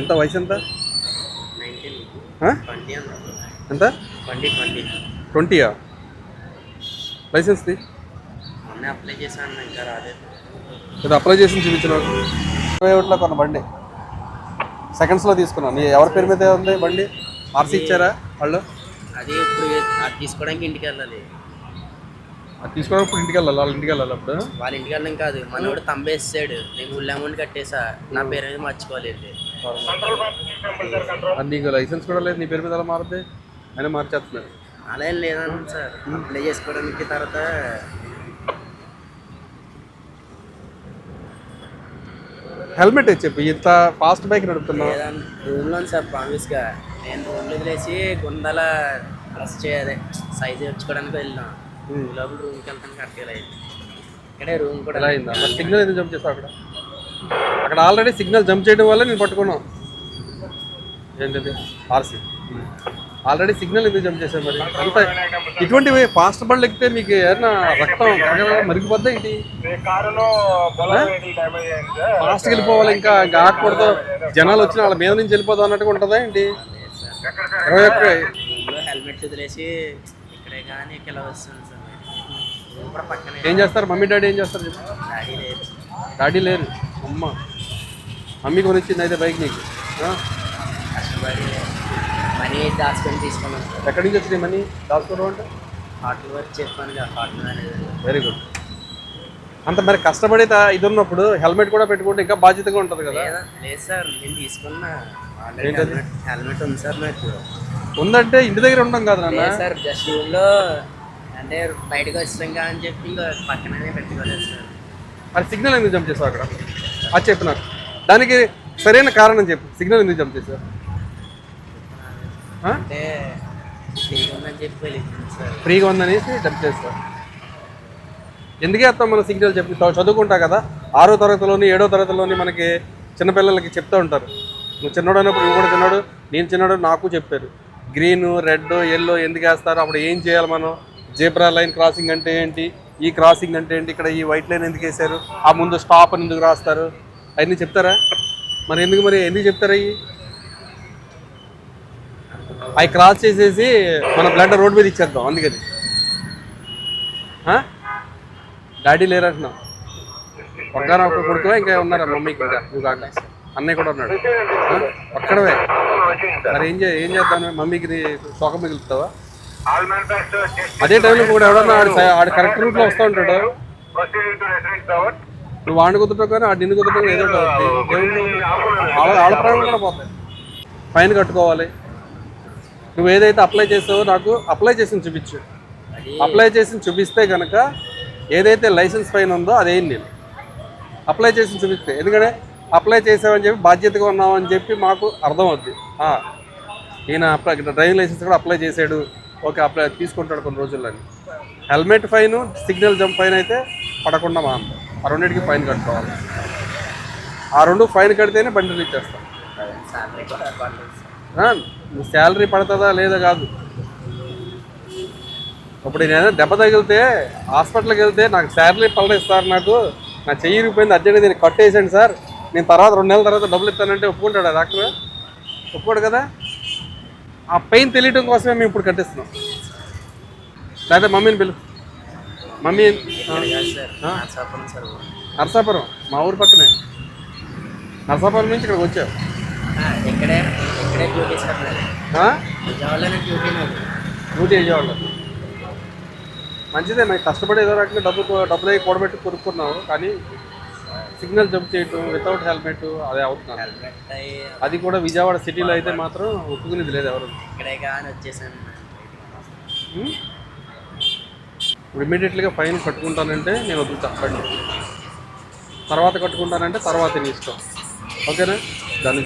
ఎంత వయసు ఎంత? ఎంత? ట్వంటీ ట్వంటీ ట్వంటీయా లైసెన్స్ది అప్లై చేశాను ఇంకా రాలేదు. ఇది అప్లై చేసి చూపించిన ఇరవై ఒకటిలో కొన్న బండి. సెకండ్స్లో తీసుకున్నాను నీ ఎవరి పేరు మీద ఉంది బండి? ఆర్సీ ఇచ్చారా వాళ్ళు? అది ఇప్పుడు అది తీసుకోవడానికి ఇంటికి వెళ్ళాలి. అది తీసుకోవడానికి ఇంటికి వెళ్ళాలి. వాళ్ళ ఇంటికి వెళ్ళాలి అప్పుడు? వాళ్ళ ఇంటికి వెళ్ళడం కాదు. మనోడు తంబేసాడు నేను ఫుల్ అమౌంట్ కట్టేసా. నా పేరు మీద మర్చిపోలేదు. నీకు లైసెన్స్ కూడా లేదు నీ పేరు మీద ఎలా మారుద్ది అయినా మార్చేస్తున్నారు. అలా ఏం లేదన్న సార్. అప్లై చేసుకోవడానికి తర్వాత హెల్మెట్ చెప్పు? ఇంత ఫాస్ట్ బైక్ నడుపుతున్నావు. లేదన్న రూమ్లో సార్ ప్రామిస్గా నేను రూమ్లో వదిలేసి గుందల డ్రెస్ చేయాలి. సైజ్ తెచ్చుకోవడానికి వెళ్ళినా. ఉమ్. లోపల రూమ్కి వెళ్తాను కరెక్ట్గా లేదు ఇక్కడే రూమ్ కూడా అయిందా? మరి సిగ్నల్ ఎందుకు జంప్ చేస్తావు అక్కడ? అక్కడ ఆల్రెడీ సిగ్నల్ జంప్ చేయడం వల్ల నేను పట్టుకున్నాను ఏంటిది? ఆర్సీ ఆల్రెడీ సిగ్నల్ ఎందుకు జంప్ చేశాను మరి? అంత ఇటువంటివి ఫాస్ట్ బండ్లు ఎక్కితే మీకు ఏదైనా రక్తం మరిగిపోద్దా ఏంటి? ఫాస్ట్కి వెళ్ళిపోవాలి ఇంకా ఇంకా ఆగకూడదు. జనాలు వచ్చిన వాళ్ళ మీద నుంచి వెళ్ళిపోదాం అన్నట్టుగా ఉంటుందా ఏంటి? ఇరవై ఒక్క రూమ్లో హెల్మెట్ వదిలేసి ఇక్కడే కానీ ఇక్కడ వస్తుంది సార్ రూమ్ కూడా పక్కనే ఏం చేస్తారు? మమ్మీ డాడీ ఏం చేస్తారు చెప్పు. డాడీ లేదు డాడీ లేరు. అమ్మ. మమ్మీ కొనిచ్చింది అయితే బైక్ నీకు? కష్టపడి మనీ దాచుకొని తీసుకున్నాం. సార్ ఎక్కడి నుంచి వచ్చినాయి మనీ? దాచుకోవడం అంటే? హోటల్ వర్క్ చెప్పాను కదా హోటల్ అనేది. వెరీ గుడ్ అంత మరి కష్టపడి ఇది ఉన్నప్పుడు హెల్మెట్ కూడా పెట్టుకుంటే ఇంకా బాధ్యతగా ఉంటుంది కదా. లేదా? సార్ నేను తీసుకున్నా? హెల్మెట్ ఉంది సార్ నాకు. ఉందంటే ఇంటి దగ్గర ఉండడం కాదు నాన్న. సార్ జస్ట్ రూమ్లో అంటే బయటకు వచ్చాం కదా అని చెప్పి ఇంకా పక్కనే పెట్టుకోలేదు సార్. మరి సిగ్నల్ ఎందుకు జంప్ చేసావు అక్కడ? అది చెప్పు నాకు. దానికి సరైన కారణం చెప్పు. సిగ్నల్ ఎందుకు జంప్ చేసావు? ఫ్రీగా ఉందనేసి జంప్ చేస్తావు ఎందుకు వేస్తాం మనం సిగ్నల్ చెప్పి చదువు- చదువుకుంటా కదా? ఆరో తరగతిలోని ఏడో తరగతిలోని మనకి చిన్నపిల్లలకి చెప్తూ ఉంటారు. నువ్వు చిన్నోడు అయినప్పుడు నువ్వు కూడా చిన్నోడు నేను చిన్నోడు నాకు చెప్పారు. గ్రీన్ రెడ్ ఎల్లో ఎందుకు వేస్తారు? అప్పుడు ఏం చేయాలి మనం? జేబ్రా లైన్ క్రాసింగ్ అంటే ఏంటి? ఈ క్రాసింగ్ అంటే ఏంటి? ఇక్కడ ఈ వైట్ లైన్ ఎందుకు వేశారు? ఆ ముందు స్టాప్ అని ఎందుకు రాస్తారు? అవన్నీ చెప్తారా? మరి ఎందుకు మరి ఎందుకు చెప్తారా అవి అవి క్రాస్ చేసేసి మన బ్లడ్ రోడ్ మీద ఇచ్చేద్దాం అందుకని. ఆ? డాడీ లేరంటున్నా ఒక్కన ఒక్క కొడుకువా ఇంకా ఉన్నారా మమ్మీకి ఇంకా? నువ్వు కాక అన్నయ్య కూడా ఉన్నాడు. ఒక్కడవే. మరి ఏం చే ఏం చేస్తాను మమ్మీకి శోకం మిగులుతావా అదే టైంలో కూడా ఎవడన్నా ఆడు ఆడు కరెక్ట్ రూట్లో వస్తూ ఉంటాడు? నువ్వు వాడిని కుదరటం కానీ ఆడు నిన్ను కుదరటం ఏదో వాళ్ళ ప్రాణం కూడా పోతాయి. ఫైన్ కట్టుకోవాలి. నువ్వు ఏదైతే అప్లై చేసావో నాకు అప్లై చేసి చూపించు. అప్లై చేసి చూపిస్తే కనుక ఏదైతే లైసెన్స్ ఫైన్ ఉందో అదేం నేను అప్లై చేసి చూపిస్తే. ఎందుకంటే అప్లై చేసామని చెప్పి బాధ్యతగా ఉన్నామని చెప్పి మాకు అర్థం అవుద్ది ఆ, ఈయన డ్రైవింగ్ లైసెన్స్ కూడా అప్లై చేసాడు ఓకే అప్లై తీసుకుంటాడు కొన్ని రోజుల్లో helmet fine signal jump fine అయితే పడకుండా మా ఆ రెండింటికి ఫైన్ కట్టుకోవాలి. ఆ రెండు ఫైన్ కడితేనే బండి ఇచ్చేస్తాం శాలరీ శాలరీ పడుతుందా లేదా కాదు. ఇప్పుడు నేను దెబ్బ తగిలితే హాస్పిటల్కి వెళ్తే నాకు శాలరీ పడలేదు సార్ నాకు. నా చెయ్యి ఇరిగిపోయింది అర్జెంట్ దీన్ని కట్టేసాను సార్. నేను తర్వాత రెండు నెలల తర్వాత డబ్బులు ఇస్తానంటే ఒప్పుకుంటాడు డాక్టర్? ఒప్పుకోడు కదా? ఆ పెయిన్ తెలియటం కోసమే మేము ఇప్పుడు కట్టిస్తున్నాం. లేకపోతే మమ్మీని పిలు మమ్మీ నర్సాపురం సార్ ఊరు. నరసాపురం మా ఊరు పక్కనే. నరసాపురం నుంచి ఇక్కడికి వచ్చావు ఆ, ఇక్కడే ఇక్కడే డ్యూటీ చేసేవాళ్ళు మంచిదే నాకు కష్టపడి ఏదో రకంగా డబ్బు డబ్బులు అవి కూడబెట్టి కొనుక్కున్నావు కానీ సిగ్నల్ జంప్ చేయటం వితౌట్ హెల్మెట్ అదే అయ్యి అది కూడా విజయవాడ సిటీలో అయితే మాత్రం ఒప్పుకునేది లేదు ఎవరు? ఇప్పుడు ఇమీడియట్లీగా ఫైన్ కట్టుకుంటానంటే నేను వదులుతా బండి. తర్వాత కట్టుకుంటానంటే తర్వాత నీ ఇష్టం. ఓకేనా? దాని